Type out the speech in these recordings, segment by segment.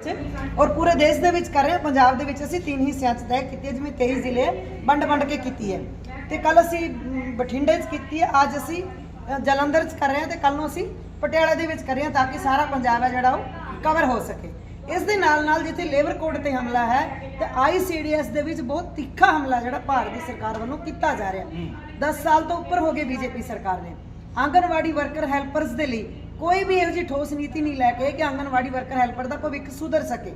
ਔਰ ਪੂਰੇ ਦੇਸ਼ ਦੇ ਵਿੱਚ ਕਰ ਰਹੇ ਹਾਂ। ਪੰਜਾਬ ਦੇ ਵਿੱਚ ਅਸੀਂ ਤਿੰਨ ਹਿੱਸਿਆਂ 'ਚ ਤੈਅ ਕੀਤੀ ਹੈ ਜਿਵੇਂ 23 ਜ਼ਿਲ੍ਹੇ ਵੰਡ ਵੰਡ ਕੇ ਕੀਤੀ ਹੈ। ਤੇ ਕੱਲ ਅਸੀਂ ਬਠਿੰਡੇ 'ਚ ਕੀਤੀ ਹੈ। ਅੱਜ ਅਸੀਂ ਜਲੰਧਰ 'ਚ ਕਰ ਰਹੇ ਹਾਂ ਤੇ ਕੱਲ ਨੂੰ ਅਸੀਂ ਪਟਿਆਲਾ ਦੇ ਵਿੱਚ ਕਰ ਰਹੇ ਹਾਂ ਤਾਂ ਕਿ ਸਾਰਾ ਪੰਜਾਬ ਹੈ ਜਿਹੜਾ ਉਹ ਕਵਰ ਹੋ ਸਕੇ। ਇਸ ਦੇ ਨਾਲ ਨਾਲ ਜਿੱਥੇ ਲੇਬਰ ਕੋਡ ਤੇ ਹਮਲਾ ਹੈ ਤੇ ਆਈਸੀਡੀਐਸ ਦੇ ਵਿੱਚ ਬਹੁਤ ਤਿੱਖਾ ਹਮਲਾ ਜਿਹੜਾ ਭਾਰਤ ਦੀ ਸਰਕਾਰ ਵੱਲੋਂ ਕੀਤਾ ਜਾ ਰਿਹਾ 10 ਸਾਲ ਤੋਂ ਉੱਪਰ ਹੋ ਗਏ ਬੀਜੇਪੀ ਸਰਕਾਰ ਨੇ ਆਂਗਨਵਾੜੀ ਵਰਕਰ ਹੈਲਪਰਸ ਦੇ ਲਈ ਕੋਈ ਵੀ ਇਹੋ ਜਿਹੀ ਠੋਸ ਨੀਤੀ ਨਹੀਂ ਲੈ ਕੇ ਕਿ ਆਂਗਨਵਾੜੀ ਵਰਕਰ ਹੈਲਪਰ ਦਾ ਭਵਿੱਖ ਸੁਧਰ ਸਕੇ।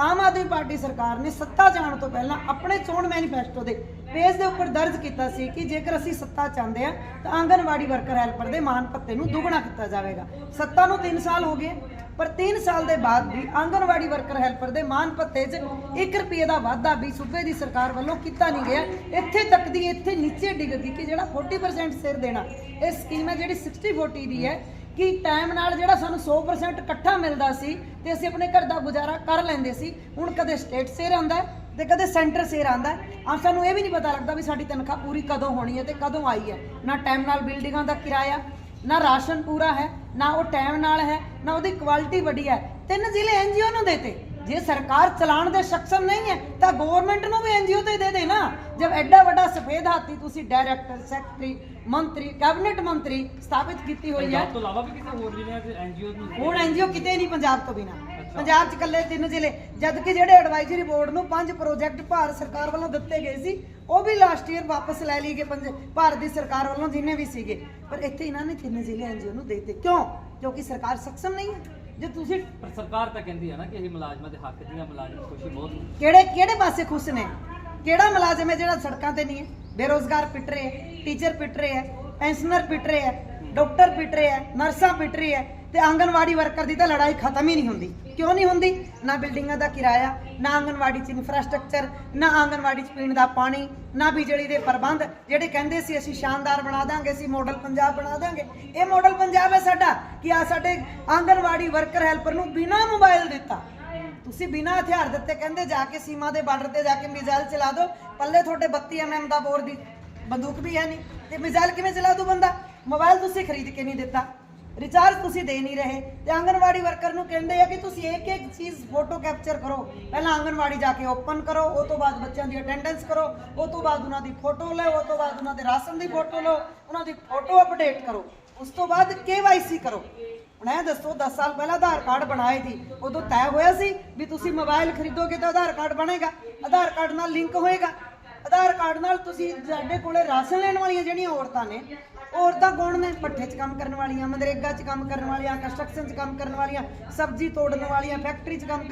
ਆਮ ਆਦਮੀ ਪਾਰਟੀ ਸਰਕਾਰ ਨੇ ਸੱਤਾ ਜਾਣ ਤੋਂ ਪਹਿਲਾਂ ਆਪਣੇ ਚੋਣ ਮੈਨੀਫੈਸਟੋ ਦੇ ਪੇਜ ਦੇ ਉੱਪਰ ਦਰਜ ਕੀਤਾ ਸੀ ਕਿ ਜੇਕਰ ਅਸੀਂ ਸੱਤਾ ਚਾਹੁੰਦੇ ਹਾਂ ਤਾਂ ਆਂਗਨਵਾੜੀ ਵਰਕਰ ਹੈਲਪਰ ਦੇ ਮਾਨ ਭੱਤੇ ਨੂੰ ਦੁੱਗਣਾ ਕੀਤਾ ਜਾਵੇਗਾ। ਸੱਤਾ ਨੂੰ 3 ਸਾਲ ਹੋ ਗਏ ਪਰ 3 ਸਾਲ ਦੇ ਬਾਅਦ ਵੀ ਆਂਗਨਵਾੜੀ ਵਰਕਰ ਹੈਲਪਰ ਦੇ ਮਾਨ ਭੱਤੇ 'ਚ 1 ਰੁਪਏ ਦਾ ਵਾਧਾ ਵੀ ਸੂਬੇ ਦੀ ਸਰਕਾਰ ਵੱਲੋਂ ਕੀਤਾ ਨਹੀਂ ਗਿਆ। ਇੱਥੇ ਤੱਕ ਦੀ ਇੱਥੇ ਨੀਚੇ ਡਿੱਗ ਗਈ ਕਿ ਜਿਹੜਾ 40% ਸਿਰ ਦੇਣਾ ਇਹ ਸਕੀਮ ਹੈ ਜਿਹੜੀ 60 40 ਦੀ ਹੈ। ਕਿ ਟਾਈਮ ਨਾਲ ਜਿਹੜਾ ਸਾਨੂੰ 100% ਇਕੱਠਾ ਮਿਲਦਾ ਸੀ ਤੇ ਅਸੀਂ ਆਪਣੇ ਘਰ ਦਾ ਗੁਜ਼ਾਰਾ ਕਰ ਲੈਂਦੇ ਸੀ। ਹੁਣ ਕਦੇ ਸਟੇਟ ਸਿਰ ਆਉਂਦਾ ਹੈ ਤੇ ਕਦੇ ਸੈਂਟਰ ਸਿਰ ਆਉਂਦਾ ਹੈ। ਆ ਸਾਨੂੰ ਇਹ ਵੀ ਨਹੀਂ ਪਤਾ ਲੱਗਦਾ ਵੀ ਸਾਡੀ ਤਨਖਾਹ ਪੂਰੀ ਕਦੋਂ ਹੋਣੀ ਹੈ ਤੇ ਕਦੋਂ ਆਈ ਹੈ। ਨਾ ਟਾਈਮ ਨਾਲ ਬਿਲਡਿੰਗਾਂ ਦਾ ਕਿਰਾਇਆ, ਨਾ ਰਾਸ਼ਨ ਪੂਰਾ ਹੈ, ਨਾ ਉਹ ਟਾਈਮ ਨਾਲ ਹੈ, ਨਾ ਉਹਦੀ ਕੁਆਲਿਟੀ ਵਧੀਆ ਹੈ। ਤਿੰਨ ਜ਼ਿਲ੍ਹੇ ਐਨਜੀਓ ਨੂੰ ਦੇਤੇ ਜੇ ਸਰਕਾਰ ਚਲਾਉਣ ਦੇ ਸક્ષਮ ਨਹੀਂ ਹੈ ਤਾਂ ਗਵਰਨਮੈਂਟ ਨੂੰ ਵੀ ਐਨਜੀਓ ਜਦ ਐਡਾ ਵੱਡਾ ਸਫੇਦ ਹਾਥੀ ਤੁਸੀਂ ਡਾਇਰੈਕਟਰ ਸੈਕਟਰੀ ਮੰਤਰੀ ਕੈਬਨਿਟ ਮੰਤਰੀ ਸਥਾਪਿਤ ਕੀਤੀ ਹੋਈ ਹੈ। ਪੰਜਾਬ ਤੋਂ ਇਲਾਵਾ ਵੀ ਕਿਸੇ ਹੋਰ ਜ਼ਿਲ੍ਹਿਆਂ 'ਚ ਐਨਜੀਓ ਨੂੰ ਹੁਣ ਐਨਜੀਓ ਕਿਤੇ ਨਹੀਂ ਪੰਜਾਬ ਤੋਂ ਬਿਨਾ। ਪੰਜਾਬ 'ਚ ਇਕੱਲੇ ਤਿੰਨ ਜ਼ਿਲ੍ਹੇ ਜਦ ਕਿ ਜਿਹੜੇ ਐਡਵਾਈਜ਼ਰੀ ਬੋਰਡ ਨੂੰ ਪੰਜ ਪ੍ਰੋਜੈਕਟ ਭਾਰਤ ਸਰਕਾਰ ਵੱਲੋਂ ਦਿੱਤੇ ਗਏ ਸੀ ਉਹ ਵੀ ਲਾਸਟ ਈਅਰ ਵਾਪਸ ਲੈ ਲਈ ਗਏ ਪੰਜ ਭਾਰਤ ਦੀ ਸਰਕਾਰ ਵੱਲੋਂ ਜਿੰਨੇ ਵੀ ਸੀਗੇ। ਪਰ ਇੱਥੇ ਇਹਨਾਂ ਨੇ ਤਿੰਨ ਜ਼ਿਲ੍ਹੇ ਐਨਜੀਓ ਨੂੰ ਦੇ ਦਿੱਤੇ। ਕਿਉਂ? ਕਿਉਂਕਿ ਸਰਕਾਰ ਸક્ષਮ ਨਹੀਂ ਹੈ। ਜੇ ਤੁਸੀਂ ਪਰ ਸਰਕਾਰ ਤਾਂ ਕਹਿੰਦੀ ਹੈ ਨਾ ਕਿ ਇਹ ਮੁਲਾਜ਼ਮਾਂ ਦੇ ਹੱਕ ਦੀਆਂ ਮੁਲਾਜ਼ਮ ਖੁਸ਼ੀ ਬਹੁਤ ਕਿਹੜੇ ਕਿਹੜੇ ਪਾਸੇ ਖੁਸ਼ ਨੇ? ਕਿਹੜਾ ਮੁਲਾਜ਼ਮ ਹੈ ਜਿਹੜਾ ਸੜਕਾਂ ਤੇ ਨਹੀਂ ਹੈ? ਬੇਰੋਜ਼ਗਾਰ ਪਿੱਟ ਰਹੇ ਹੈ, ਟੀਚਰ ਪਿੱਟ ਰਹੇ ਹੈ, ਪੈਨਸ਼ਨਰ ਪਿੱਟ ਰਹੇ ਹੈ, ਡਾਕਟਰ ਪਿੱਟ ਰਹੇ ਹੈ, ਨਰਸਾਂ ਪਿੱਟ ਰਹੇ ਹੈ ਤੇ ਆਂਗਨਵਾੜੀ ਵਰਕਰ ਦੀ ਤਾਂ ਲੜਾਈ ਖਤਮ ਹੀ ਨਹੀਂ ਹੁੰਦੀ। ਕਿਉਂ ਨਹੀਂ ਹੁੰਦੀ? ਨਾ ਬਿਲਡਿੰਗਾਂ ਦਾ ਕਿਰਾਇਆ, ਨਾ ਆਂਗਨਵਾੜੀ 'ਚ ਇਨਫਰਾਸਟ੍ਰਕਚਰ ਨਾ ਆਂਗਨਵਾੜੀ 'ਚ ਪੀਣ ਦਾ ਪਾਣੀ, ਨਾ ਬਿਜਲੀ ਦੇ ਪ੍ਰਬੰਧ, ਜਿਹੜੇ ਕਹਿੰਦੇ ਸੀ ਅਸੀਂ ਸ਼ਾਨਦਾਰ ਬਣਾ ਦਾਂਗੇ, ਅਸੀਂ ਮਾਡਲ ਪੰਜਾਬ ਬਣਾ ਦਾਂਗੇ। ਇਹ ਮਾਡਲ ਪੰਜਾਬ ਹੈ ਸਾਡਾ ਕਿ ਆ ਸਾਡੇ ਆਂਗਨਵਾੜੀ ਵਰਕਰ ਹੈਲਪਰ ਨੂੰ ਬਿਨਾਂ ਮੋਬਾਈਲ ਦਿੱਤਾ। ਤੁਸੀਂ ਬਿਨਾਂ ਹਥਿਆਰ ਦਿੱਤੇ ਕਹਿੰਦੇ ਜਾ ਕੇ ਸੀਮਾ ਦੇ ਬਾਰਡਰ ਤੇ ਜਾ ਕੇ ਮਿਜ਼ਾਈਲ ਚਲਾ ਦਿਓ। ਪੱਲੇ ਤੁਹਾਡੇ 32 ਐਮਐਮ ਦਾ ਬੋਰ ਦੀ ਬੰਦੂਕ ਵੀ ਹੈ ਨਹੀਂ। ਤੇ ਮਿਜ਼ਾਈਲ ਕਿਵੇਂ ਚਲਾ ਦੂ ਬੰਦਾ? ਮੋਬਾਈਲ ਤੁਸੀਂ ਖਰੀਦ ਕੇ ਨਹੀਂ ਦਿੱਤਾ। ਰਿਚਾਰਜ ਤੁਸੀਂ ਦੇ ਨਹੀਂ ਰਹੇ। ਤੇ ਆਂਗਨਵਾੜੀ ਵਰਕਰ ਨੂੰ ਕਹਿੰਦੇ ਆ ਕਿ ਤੁਸੀਂ ਇੱਕ ਇੱਕ ਚੀਜ਼ ਫੋਟੋ ਕੈਪਚਰ ਕਰੋ। ਪਹਿਲਾਂ ਆਂਗਨਵਾੜੀ ਜਾ ਕੇ ਓਪਨ ਕਰੋ, ਉਹ ਤੋਂ ਬਾਅਦ ਬੱਚਿਆਂ ਦੀ ਅਟੈਂਡੈਂਸ ਕਰੋ, ਉਹ ਤੋਂ ਬਾਅਦ ਉਹਨਾਂ ਦੀ ਫੋਟੋ ਲਓ, ਉਹ ਤੋਂ ਬਾਅਦ ਉਹਨਾਂ ਦੇ ਰਾਸ਼ਨ ਦੀ ਫੋਟੋ ਲਓ, ਉਹਨਾਂ ਦੀ ਫੋਟੋ ਅਪਡੇਟ ਕਰੋ। ਉਸ ਤੋਂ ਬਾਅਦ KYC ਕਰੋ। ਹੁਣ ਇਹ ਦੱਸੋ 10 ਸਾਲ ਪਹਿਲਾਂ ਆਧਾਰ ਕਾਰਡ ਬਣਾਏ ਸੀ, ਉਦੋਂ ਤੈਅ ਹੋਇਆ ਸੀ ਵੀ ਤੁਸੀਂ ਮੋਬਾਈਲ ਖਰੀਦੋਗੇ ਤਾਂ ਆਧਾਰ ਕਾਰਡ ਬਣੇਗਾ, ਆਧਾਰ ਕਾਰਡ ਨਾਲ ਲਿੰਕ ਹੋਏਗਾ। ਆਧਾਰ ਕਾਰਡ ਨਾਲ ਤੁਸੀਂ ਸਾਡੇ ਕੋਲੇ ਰਾਸ਼ਨ ਲੈਣ ਵਾਲੀਆਂ ਜਿਹੜੀਆਂ ਔਰਤਾਂ ਨੇ, ਔਰਤਾਂ ਕੌਣ ਨੇ, ਪੱਠੇ 'ਚ ਕੰਮ ਕਰਨ ਵਾਲੀਆਂ, ਮਨਰੇਗਾ 'ਚ ਕੰਮ ਕਰਨ ਵਾਲੀਆਂ ਕੰਸਟਰਕਸ਼ਨ 'ਚ ਕੰਮ ਕਰਨ ਵਾਲੀਆਂ, ਸਬਜ਼ੀ ਤੋੜਨ ਵਾਲੀਆਂ ਫੈਕਟਰੀ 'ਚ ਕੰਮ